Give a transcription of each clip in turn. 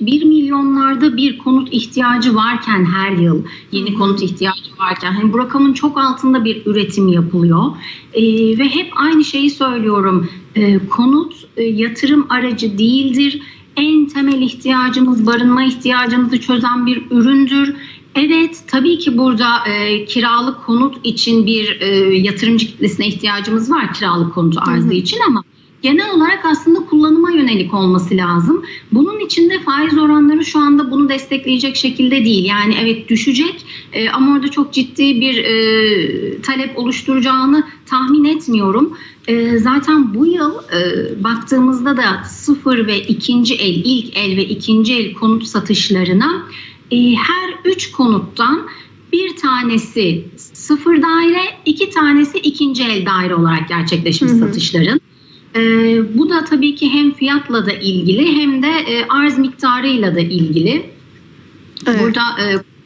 1 milyonlarda bir konut ihtiyacı varken her yıl yeni konut ihtiyacı varken hani bu rakamın çok altında bir üretim yapılıyor. Ee, ve hep aynı şeyi söylüyorum. Ee, konut e, yatırım aracı değildir. En temel ihtiyacımız barınma ihtiyacımızı çözen bir üründür. Evet tabii ki burada e, kiralık konut için bir e, yatırımcı kitlesine ihtiyacımız var kiralık konut arzı için ama genel olarak aslında kullanıma yönelik olması lazım. Bunun için de faiz oranları şu anda bunu destekleyecek şekilde değil. Yani evet düşecek e, ama orada çok ciddi bir e, talep oluşturacağını tahmin etmiyorum. E, zaten bu yıl e, baktığımızda da sıfır ve ikinci el, ilk el ve ikinci el konut satışlarına e, her üç konuttan bir tanesi sıfır daire, iki tanesi ikinci el daire olarak gerçekleşmiş Hı hı. satışların. Ee, bu da tabii ki hem fiyatla da ilgili hem de e, arz miktarıyla da ilgili. Evet. Burada e,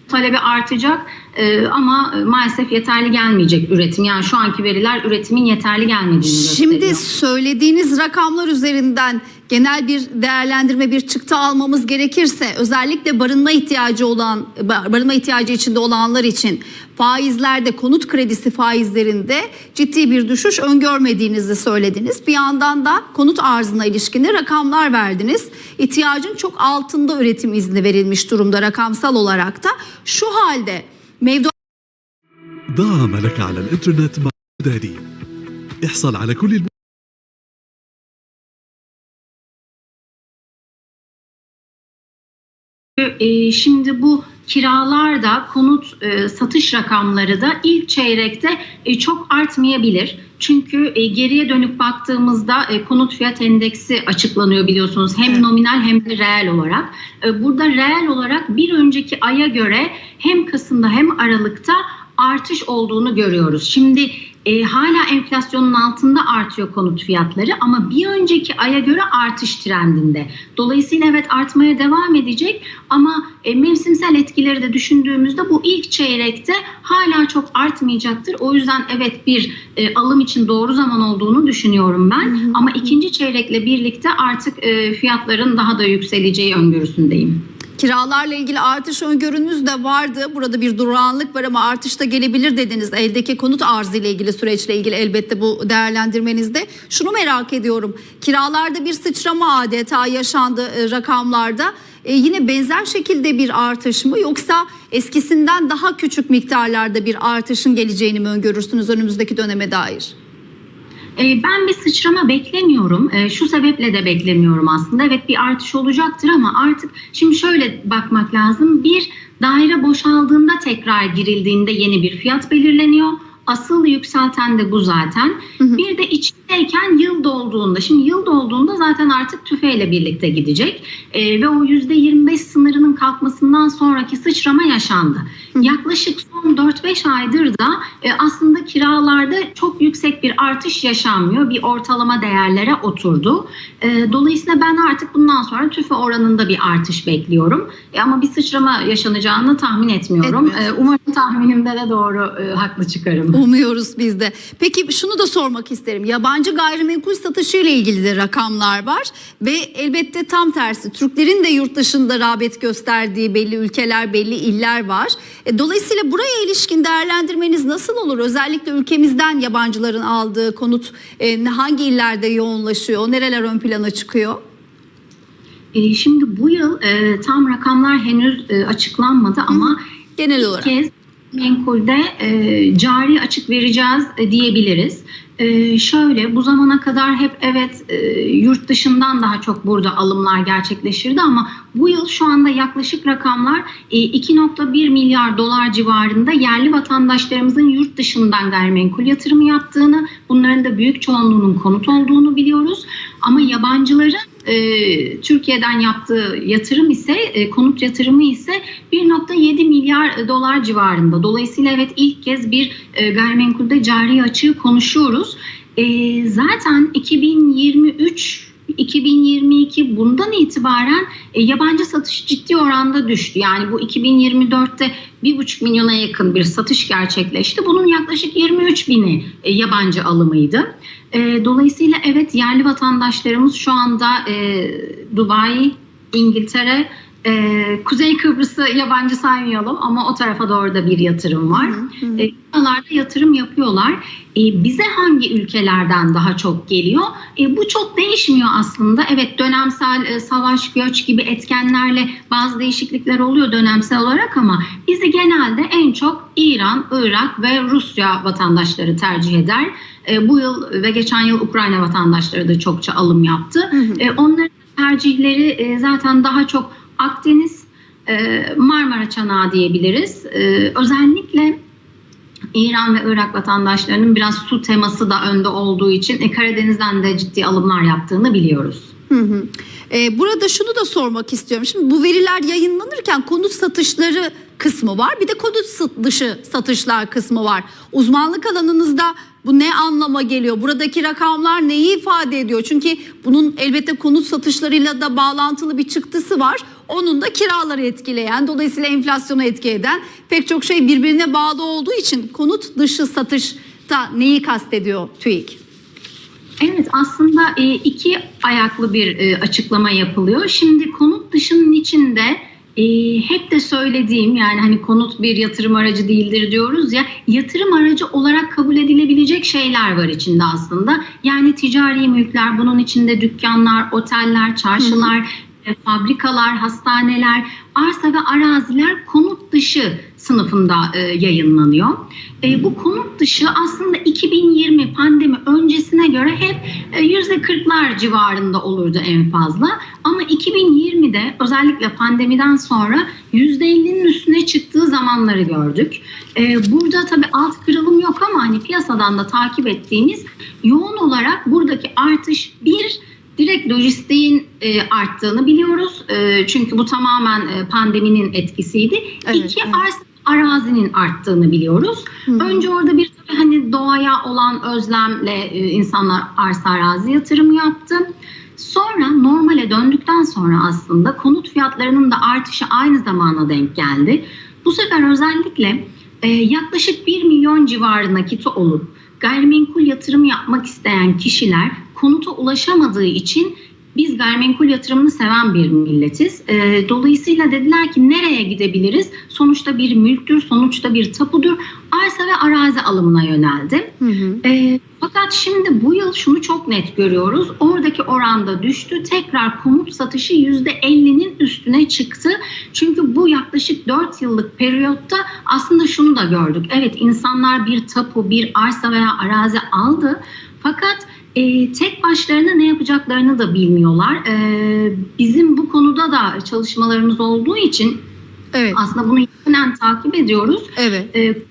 talebi artacak e, ama e, maalesef yeterli gelmeyecek üretim. Yani şu anki veriler üretimin yeterli gelmediğini gösteriyor. Şimdi söylediğiniz rakamlar üzerinden genel bir değerlendirme, bir çıktı almamız gerekirse özellikle barınma ihtiyacı olan barınma ihtiyacı içinde olanlar için faizlerde konut kredisi faizlerinde ciddi bir düşüş öngörmediğinizi söylediniz. Bir yandan da konut arzına ilişkin de rakamlar verdiniz. İhtiyacın çok altında üretim izni verilmiş durumda rakamsal olarak da. Şu halde mevduat ضاع لك على الإنترنت مع داري احصل على كل E, şimdi bu kiralarda konut e, satış rakamları da ilk çeyrekte e, çok artmayabilir. Çünkü e, geriye dönüp baktığımızda e, konut fiyat endeksi açıklanıyor biliyorsunuz hem Evet. nominal hem de reel olarak. E, burada reel olarak bir önceki aya göre hem Kasım'da hem Aralık'ta artış olduğunu görüyoruz. Şimdi e, hala enflasyonun altında artıyor konut fiyatları ama bir önceki aya göre artış trendinde. Dolayısıyla evet artmaya devam edecek ama e, mevsimsel etkileri de düşündüğümüzde bu ilk çeyrekte hala çok artmayacaktır. O yüzden evet bir e, alım için doğru zaman olduğunu düşünüyorum ben. Ama ikinci çeyrekle birlikte artık e, fiyatların daha da yükseleceği öngörüsündeyim. Kiralarla ilgili artış öngörünüz de vardı. Burada bir durağanlık var ama artış da gelebilir dediniz. Eldeki konut arzı ile ilgili süreçle ilgili elbette bu değerlendirmenizde. Şunu merak ediyorum. Kiralarda bir sıçrama adeta yaşandı e, rakamlarda. E, yine benzer şekilde bir artış mı yoksa eskisinden daha küçük miktarlarda bir artışın geleceğini mi öngörürsünüz önümüzdeki döneme dair? E, Ben bir sıçrama beklemiyorum. E, Şu sebeple de beklemiyorum aslında. Evet bir artış olacaktır ama artık şimdi şöyle bakmak lazım. Bir daire boşaldığında tekrar girildiğinde yeni bir fiyat belirleniyor. Asıl yükselten de bu zaten. Bir de içindeyken yıl dolduğunda, şimdi yıl dolduğunda zaten artık tüfeğiyle birlikte gidecek. E, ve o %25 sınırının kalkmasından sonraki sıçrama yaşandı. Yaklaşık son 4-5 aydır da e, aslında kiralarda çok yüksek bir artış yaşanmıyor. Bir ortalama değerlere oturdu. E, dolayısıyla ben artık bundan sonra tüfe oranında bir artış bekliyorum. E, ama bir sıçrama yaşanacağını tahmin etmiyorum. E, umarım tahminimde de doğru e, haklı çıkarım. Umuyoruz biz de. Peki şunu da sormak isterim. Yabancı gayrimenkul satışı ile ilgili de rakamlar var ve elbette tam tersi Türklerin de yurt dışında rağbet gösterdiği belli ülkeler, belli iller var. E, Dolayısıyla buraya ilişkin değerlendirmeniz nasıl olur? Özellikle ülkemizden yabancıların aldığı konut e, hangi illerde yoğunlaşıyor? Nereler ön plana çıkıyor? E, şimdi bu yıl e, tam rakamlar henüz e, açıklanmadı ama Genel İlk olarak. kez menkulde e, cari açık vereceğiz e, diyebiliriz. E, şöyle bu zamana kadar hep evet e, yurt dışından daha çok burada alımlar gerçekleşirdi ama bu yıl şu anda yaklaşık rakamlar e, 2.1 milyar dolar civarında yerli vatandaşlarımızın yurt dışından gayrimenkul yatırımı yaptığını, bunların da büyük çoğunluğunun konut olduğunu biliyoruz. Ama yabancıların e, Türkiye'den yaptığı yatırım ise e, konut yatırımı ise 1.7 milyar dolar civarında. Dolayısıyla evet ilk kez bir e, gayrimenkulde cari açığı konuşuyoruz. E, zaten 2023 2022 bundan itibaren e, yabancı satış ciddi oranda düştü. Yani bu 2024'te 1,5 milyona yakın bir satış gerçekleşti. Bunun yaklaşık 23 bini e, yabancı alımıydı. E, dolayısıyla evet yerli vatandaşlarımız şu anda e, Dubai, İngiltere, e, Kuzey Kıbrıs'ı yabancı saymayalım ama o tarafa doğru da bir yatırım var. E, buralarda yatırım yapıyorlar. E, bize hangi ülkelerden daha çok geliyor? E, bu çok değişmiyor aslında. Evet dönemsel e, savaş, göç gibi etkenlerle bazı değişiklikler oluyor dönemsel olarak ama bizi genelde en çok İran, Irak ve Rusya vatandaşları tercih eder. E, bu yıl ve geçen yıl Ukrayna vatandaşları da çokça alım yaptı. E, onların tercihleri e, zaten daha çok Akdeniz, e, Marmara Çanağı diyebiliriz. E, özellikle İran ve Irak vatandaşlarının biraz su teması da önde olduğu için e, Karadeniz'den de ciddi alımlar yaptığını biliyoruz. Hı hı. Ee, burada şunu da sormak istiyorum. Şimdi bu veriler yayınlanırken konut satışları kısmı var. Bir de konut dışı satışlar kısmı var. Uzmanlık alanınızda bu ne anlama geliyor? Buradaki rakamlar neyi ifade ediyor? Çünkü bunun elbette konut satışlarıyla da bağlantılı bir çıktısı var. Onun da kiraları etkileyen, dolayısıyla enflasyonu etki eden pek çok şey birbirine bağlı olduğu için konut dışı satışta neyi kastediyor TÜİK? Evet aslında e, iki ayaklı bir e, açıklama yapılıyor. Şimdi konut dışının içinde e, hep de söylediğim yani hani konut bir yatırım aracı değildir diyoruz ya yatırım aracı olarak kabul edilebilecek şeyler var içinde aslında. Yani ticari mülkler bunun içinde dükkanlar, oteller, çarşılar, fabrikalar, hastaneler, arsa ve araziler konut dışı sınıfında e, yayınlanıyor. E, bu konut dışı aslında 2020 pandemi öncesine göre hep e, %40'lar civarında olurdu en fazla. Ama 2020'de özellikle pandemiden sonra %50'nin üstüne çıktığı zamanları gördük. Burada tabii alt kırılım yok ama hani piyasadan da takip ettiğimiz yoğun olarak buradaki artış bir direkt lojistiğin e, arttığını biliyoruz. E, çünkü bu tamamen e, pandeminin etkisiydi. Evet, İki evet. arsa arazinin arttığını biliyoruz. Önce orada bir hani doğaya olan özlemle e, insanlar arsa arazi yatırımı yaptı. Sonra normale döndükten sonra aslında konut fiyatlarının da artışı aynı zamana denk geldi. Bu sefer özellikle e, yaklaşık 1 milyon civarı nakiti olup gayrimenkul yatırım yapmak isteyen kişiler konuta ulaşamadığı için biz gayrimenkul yatırımını seven bir milletiz. E, dolayısıyla dediler ki nereye gidebiliriz? Sonuçta bir mülktür, sonuçta bir tapudur. Arsa ve arazi alımına yöneldi. Hı hı. E, fakat şimdi bu yıl şunu çok net görüyoruz. Oradaki oranda düştü. Tekrar konut satışı %50'nin üstüne çıktı. Çünkü bu yaklaşık 4 yıllık periyotta aslında şunu da gördük. Evet insanlar bir tapu, bir arsa veya arazi aldı. Fakat e, tek başlarına ne yapacaklarını da bilmiyorlar. E, bizim bu konuda da çalışmalarımız olduğu için Evet. aslında bunu yakinen takip ediyoruz. Evet. E,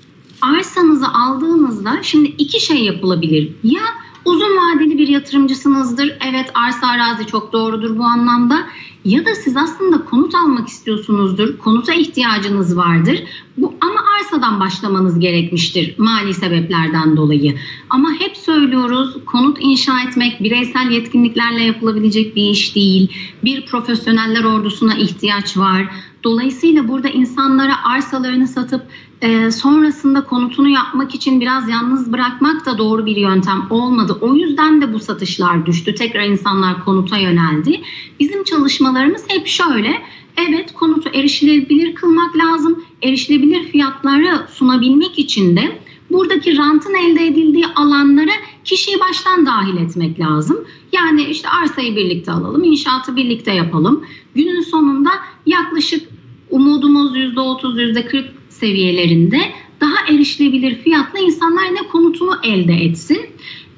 arsanızı aldığınızda şimdi iki şey yapılabilir. Ya uzun vadeli bir yatırımcısınızdır. Evet arsa arazi çok doğrudur bu anlamda. Ya da siz aslında konut almak istiyorsunuzdur. Konuta ihtiyacınız vardır. Bu ama arsadan başlamanız gerekmiştir mali sebeplerden dolayı. Ama hep söylüyoruz konut inşa etmek bireysel yetkinliklerle yapılabilecek bir iş değil. Bir profesyoneller ordusuna ihtiyaç var. Dolayısıyla burada insanlara arsalarını satıp e, sonrasında konutunu yapmak için biraz yalnız bırakmak da doğru bir yöntem olmadı. O yüzden de bu satışlar düştü. Tekrar insanlar konuta yöneldi. Bizim çalışmalarımız hep şöyle. Evet konutu erişilebilir kılmak lazım. Erişilebilir fiyatları sunabilmek için de buradaki rantın elde edildiği alanlara kişiyi baştan dahil etmek lazım. Yani işte arsayı birlikte alalım, inşaatı birlikte yapalım. Günün sonunda yaklaşık umudumuz %30, %40 seviyelerinde daha erişilebilir fiyatla insanlar ne konutunu elde etsin.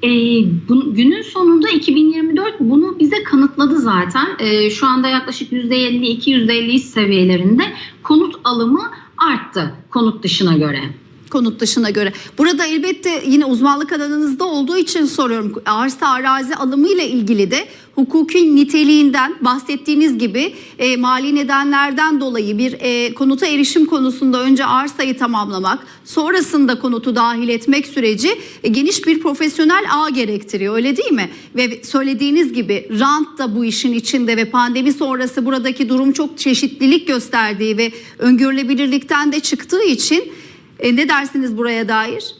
E, bu, günün sonunda 2024 bunu bize kanıtladı zaten. E, şu anda yaklaşık %52, %53 seviyelerinde konut alımı arttı konut dışına göre. Konut dışına göre. Burada elbette yine uzmanlık alanınızda olduğu için soruyorum. Arsa arazi alımı ile ilgili de hukuki niteliğinden bahsettiğiniz gibi e, mali nedenlerden dolayı bir e, konuta erişim konusunda önce arsayı tamamlamak, sonrasında konutu dahil etmek süreci e, geniş bir profesyonel ağ gerektiriyor öyle değil mi? Ve söylediğiniz gibi rant da bu işin içinde ve pandemi sonrası buradaki durum çok çeşitlilik gösterdiği ve öngörülebilirlikten de çıktığı için e, ne dersiniz buraya dair?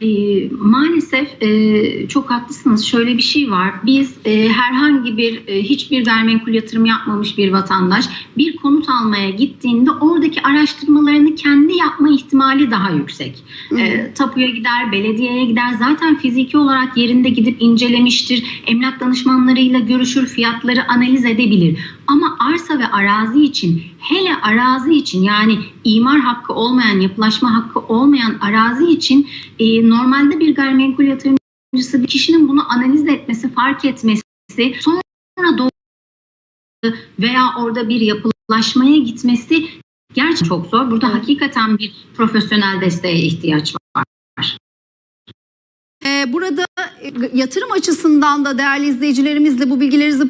E, maalesef e, çok haklısınız. Şöyle bir şey var. Biz e, herhangi bir e, hiçbir gayrimenkul yatırım yapmamış bir vatandaş bir konut almaya gittiğinde oradaki araştırmalarını kendi yapma ihtimali daha yüksek. E, tapuya gider, belediyeye gider. Zaten fiziki olarak yerinde gidip incelemiştir. Emlak danışmanlarıyla görüşür, fiyatları analiz edebilir. Ama arsa ve arazi için hele arazi için yani imar hakkı olmayan, yapılaşma hakkı olmayan arazi için e, normalde bir gayrimenkul yatırımcısı bir kişinin bunu analiz etmesi, fark etmesi, sonra doğru veya orada bir yapılaşmaya gitmesi gerçekten çok zor. Burada Evet. hakikaten bir profesyonel desteğe ihtiyaç var. Ee, burada yatırım açısından da değerli izleyicilerimizle bu bilgilerinizi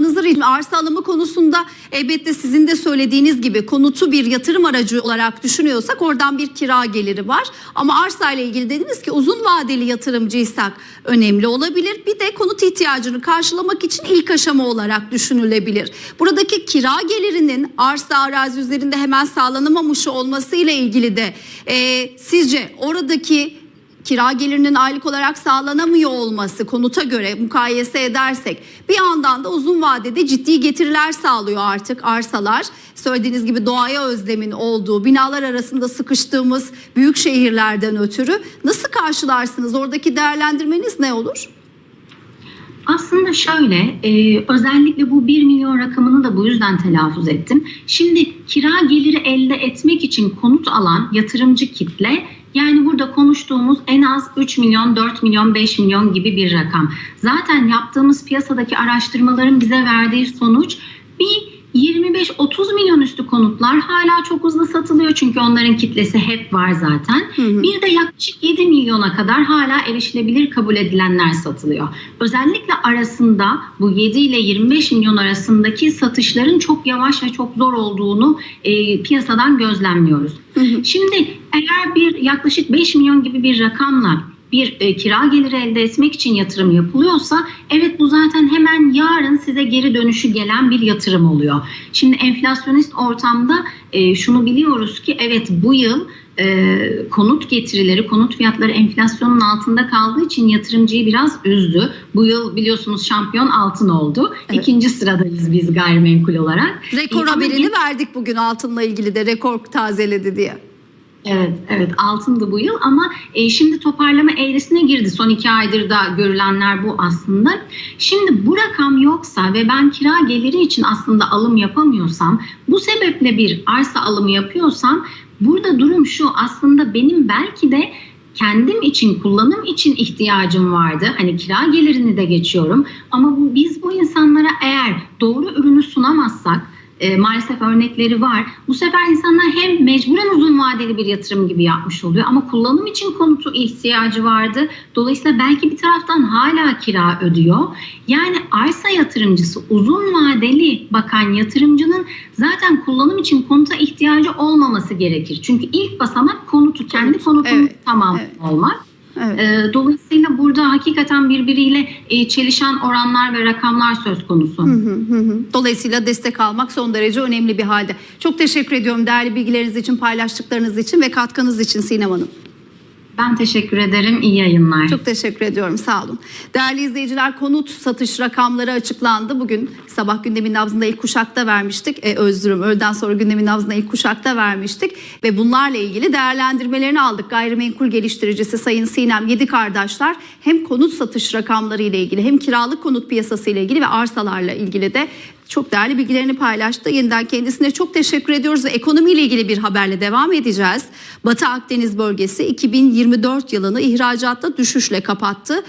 paylaşmanızı rica arsa alımı konusunda elbette sizin de söylediğiniz gibi konutu bir yatırım aracı olarak düşünüyorsak oradan bir kira geliri var. Ama arsa ile ilgili dediniz ki uzun vadeli yatırımcıysak önemli olabilir. Bir de konut ihtiyacını karşılamak için ilk aşama olarak düşünülebilir. Buradaki kira gelirinin arsa arazi üzerinde hemen sağlanamamış olması ile ilgili de e, sizce oradaki kira gelirinin aylık olarak sağlanamıyor olması konuta göre mukayese edersek bir yandan da uzun vadede ciddi getiriler sağlıyor artık arsalar. Söylediğiniz gibi doğaya özlemin olduğu binalar arasında sıkıştığımız büyük şehirlerden ötürü nasıl karşılarsınız? Oradaki değerlendirmeniz ne olur? Aslında şöyle, e, özellikle bu 1 milyon rakamını da bu yüzden telaffuz ettim. Şimdi kira geliri elde etmek için konut alan yatırımcı kitle, yani burada konuştuğumuz en az 3 milyon, 4 milyon, 5 milyon gibi bir rakam. Zaten yaptığımız piyasadaki araştırmaların bize verdiği sonuç bir 25-30 milyon üstü konutlar hala çok hızlı satılıyor çünkü onların kitlesi hep var zaten. hı. Bir de yaklaşık 7 milyona kadar hala erişilebilir kabul edilenler satılıyor. Özellikle arasında bu 7 ile 25 milyon arasındaki satışların çok yavaş ve çok zor olduğunu e, piyasadan gözlemliyoruz. Şimdi eğer bir yaklaşık 5 milyon gibi bir rakamla bir e, kira geliri elde etmek için yatırım yapılıyorsa evet bu zaten hemen yarın size geri dönüşü gelen bir yatırım oluyor. Şimdi enflasyonist ortamda e, şunu biliyoruz ki evet bu yıl e, konut getirileri, konut fiyatları enflasyonun altında kaldığı için yatırımcıyı biraz üzdü. Bu yıl biliyorsunuz şampiyon altın oldu. Evet. İkinci sıradayız biz gayrimenkul olarak. Rekor E, haberini verdik bugün altınla ilgili de rekor tazeledi diye. Evet, evet altındı bu yıl ama e, şimdi toparlama eğrisine girdi. Son iki aydır da görülenler bu aslında. Şimdi bu rakam yoksa ve ben kira geliri için aslında alım yapamıyorsam, bu sebeple bir arsa alımı yapıyorsam burada durum şu aslında benim belki de kendim için, kullanım için ihtiyacım vardı. Hani kira gelirini de geçiyorum. Ama bu, biz bu insanlara eğer doğru ürünü sunamazsak, e, maalesef örnekleri var. Bu sefer insanlar hem mecburen uzun vadeli bir yatırım gibi yapmış oluyor ama kullanım için konutu ihtiyacı vardı. Dolayısıyla belki bir taraftan hala kira ödüyor. Yani arsa yatırımcısı uzun vadeli bakan yatırımcının zaten kullanım için konuta ihtiyacı olmaması gerekir. Çünkü ilk basamak konutu, kendi Konut, konutunu evet, tamam evet. olmak. Evet. E, dolayısıyla burada hakikaten birbiriyle e, çelişen oranlar ve rakamlar söz konusu. Hı hı hı hı. Dolayısıyla destek almak son derece önemli bir halde. Çok teşekkür ediyorum değerli bilgileriniz için, paylaştıklarınız için ve katkınız için Sinem Hanım. Ben teşekkür ederim. İyi yayınlar. Çok teşekkür ediyorum. Sağ olun. Değerli izleyiciler konut satış rakamları açıklandı. Bugün sabah gündemin nabzında ilk kuşakta vermiştik. E, özürüm öğleden sonra gündemin nabzında ilk kuşakta vermiştik. Ve bunlarla ilgili değerlendirmelerini aldık. Gayrimenkul geliştiricisi Sayın Sinem Yedi Kardeşler hem konut satış rakamları ile ilgili hem kiralık konut piyasası ile ilgili ve arsalarla ilgili de çok değerli bilgilerini paylaştı. Yeniden kendisine çok teşekkür ediyoruz ekonomiyle ilgili bir haberle devam edeceğiz. Batı Akdeniz bölgesi 2024 yılını ihracatta düşüşle kapattı.